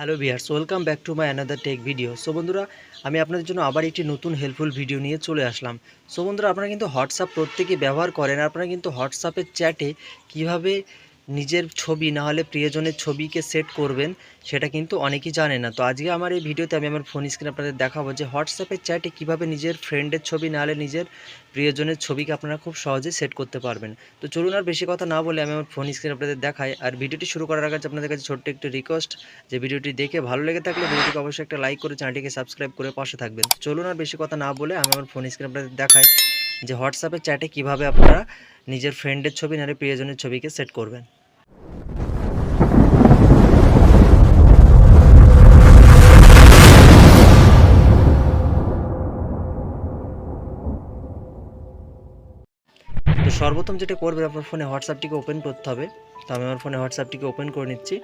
Hello viewers welcome back to my another tech video so বন্ধুরা, আমি আপনাদের জন্য আবার একটি নতুন হেল্পফুল ভিডিও নিয়ে চলে আসলাম। সো বন্ধুরা, আপনারা কিন্তু হোয়াটসঅ্যাপ প্রত্যেকেই ব্যবহার করেন আপনারা কিন্তু হোয়াটসঅ্যাপের চ্যাটে কীভাবে নিজের ছবি না হলে প্রিয়জনের ছবিকে সেট করবেন, সেটা কিন্তু অনেকেই জানে না। তো আজকে আমার এই ভিডিওতে আমি আমার ফোন স্ক্রিনে আপনাদের দেখাবো যে হোয়াটসঅ্যাপের চ্যাটে কীভাবে নিজের ফ্রেন্ডের ছবি না হলে নিজের প্রিয়জনের ছবিকে আপনারা খুব সহজে সেট করতে পারবেন। তো চলুন আর বেশি কথা না বলে আমি আমার ফোন স্ক্রিনে আপনাদের দেখাই। আর ভিডিওটি শুরু করার আগে আপনাদের কাছে ছোট্ট একটু রিকোয়েস্ট যে ভিডিওটি দেখে ভালো লেগে থাকলে ভিডিওটিকে অবশ্যই একটা লাইক করে চ্যানেলটিকে সাবস্ক্রাইব করে পাশে থাকবেন। চলুন আর বেশি কথা না বলে আমি আমার ফোন স্ক্রিনে আপনাদের দেখাই যে হোয়াটসঅ্যাপের চ্যাটে কীভাবে আপনারা নিজের ফ্রেন্ডের ছবি, নাহলে প্রিয়জনের ছবিকে সেট করবেন। সর্বপ্রথম যেটা করবেন আপনার ফোনে হোয়াটসঅ্যাপটিকে ওপেন করতে হবে। তো আমি আমার ফোনে হোয়াটসঅ্যাপটিকে ওপেন করে নিচ্ছি।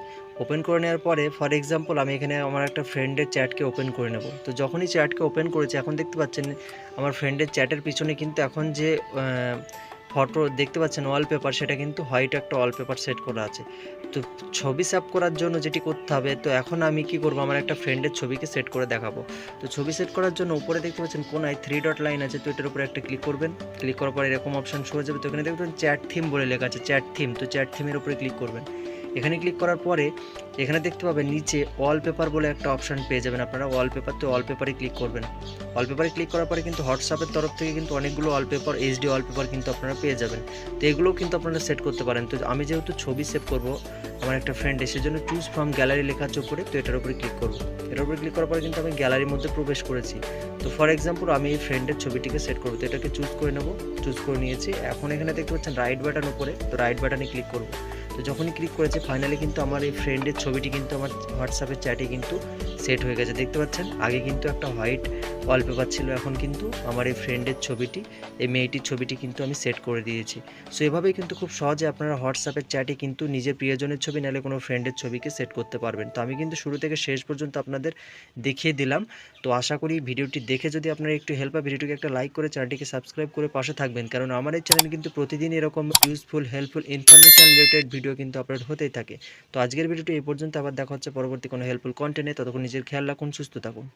ওপেন করে নেওয়ার পরে ফর এক্সাম্পল আমি এখানে আমার একটা ফ্রেন্ডের চ্যাটকে ওপেন করে নেব। তো যখনই চ্যাটকে ওপেন করেছি, এখন দেখতে পাচ্ছেন, আমার ফ্রেন্ডের চ্যাটের পিছনে কিন্তু এখন যে ফটো দেখতে পাচ্ছেন ওয়ালপেপার সেটা কিন্তু হোয়াইট একটা ওয়ালপেপার সেট করা আছে। তো ছবি সেভ করার জন্য যেটি করতে হবে, তো এখন আমি কি করব? আমার একটা ফ্রেন্ডের ছবিকে সেট করে দেখাবো। তো ছবি সেট করার জন্য উপরে দেখতে পাচ্ছেন কোন কোনায় থ্রি ডট লাইন আছে, তো এটার উপরে একটা ক্লিক করবেন। ক্লিক করার পর এরকম অপশান শুরু যাবে। তো এখানে দেখবেন চ্যাট থিম বলে লেখা আছে চ্যাট থিম তো চ্যাট থিমের উপরে ক্লিক করবেন। এখানে ক্লিক করার পরে এখানে দেখতে পাবেন নিচে ওয়ালপেপার বলে একটা অপশান পেয়ে যাবেন আপনারা। ওয়ালপেপার তো ওয়ালপেপারে ক্লিক করবেন। ওয়ালপেপারে ক্লিক করার পরে কিন্তু হোয়াটসঅ্যাপের তরফ থেকে কিন্তু অনেকগুলো ওয়ালপেপার এইচডি ওয়ালপেপার কিন্তু আপনারা পেয়ে যাবেন। তো এগুলোও কিন্তু আপনারা সেট করতে পারেন। তো আমি যেহেতু ছবি সেভ করব, আমার একটা ফ্রেন্ড এসে জন্য চুজ ফ্রম গ্যালারি লেখা আছে উপরে, তো এটার উপরে ক্লিক করব। এটার উপরে ক্লিক করার পরে কিন্তু আমি গ্যালারির মধ্যে প্রবেশ করেছি। তো ফর এক্সাম্পল আমি এই ফ্রেন্ডের ছবিটিকে সেট করব। তো এটাকে চুজ করে নেব। চুজ করে নিয়েছি। এখন এখানে দেখতে পাচ্ছেন রাইট বাটন উপরে, তো রাইট বাটনে ক্লিক করব। তো যখনই ক্লিক করেছে ফাইনালি কিন্তু আমার এই ফ্রেন্ডের ছবিটি কিন্তু আমার হোয়াটসঅ্যাপের চ্যাটে কিন্তু সেট হয়ে গেছে। দেখতে পাচ্ছেন? আগে কিন্তু একটা হোয়াইট ওয়ালপেপার ছিল, এখন কিন্তু আমার এই ফ্রেন্ডের ছবিটি, এই মেয়েটির ছবিটি কিন্তু আমি সেট করে দিয়েছি। সো এভাবেই কিন্তু খুব সহজে আপনারা হোয়াটসঅ্যাপের চ্যাটে কিন্তু নিজের প্রিয়জনের ছবি, নাহলে কোনো ফ্রেন্ডের ছবিকে সেট করতে পারবেন। তো আমি কিন্তু শুরু থেকে শেষ পর্যন্ত আপনাদের দেখিয়ে দিলাম। তো আশা করি ভিডিওটি দেখে যদি আপনারা একটু হেল্প হয়, ভিডিওটিকে একটা লাইক করে চ্যানেলটিকে সাবস্ক্রাইব করে পাশে থাকবেন। কারণ আমার এই চ্যানেল কিন্তু প্রতিদিন এরকম useful helpful information related video কিন্তু আপলোড হতেই থাকে। তো আজকের ভিডিওটি এই পর্যন্ত, আবার দেখা হচ্ছে পরবর্তী কোনো হেল্পফুল কন্টেন্টে ততক্ষণ নিজের খেয়াল রাখুন, সুস্থ থাকুন।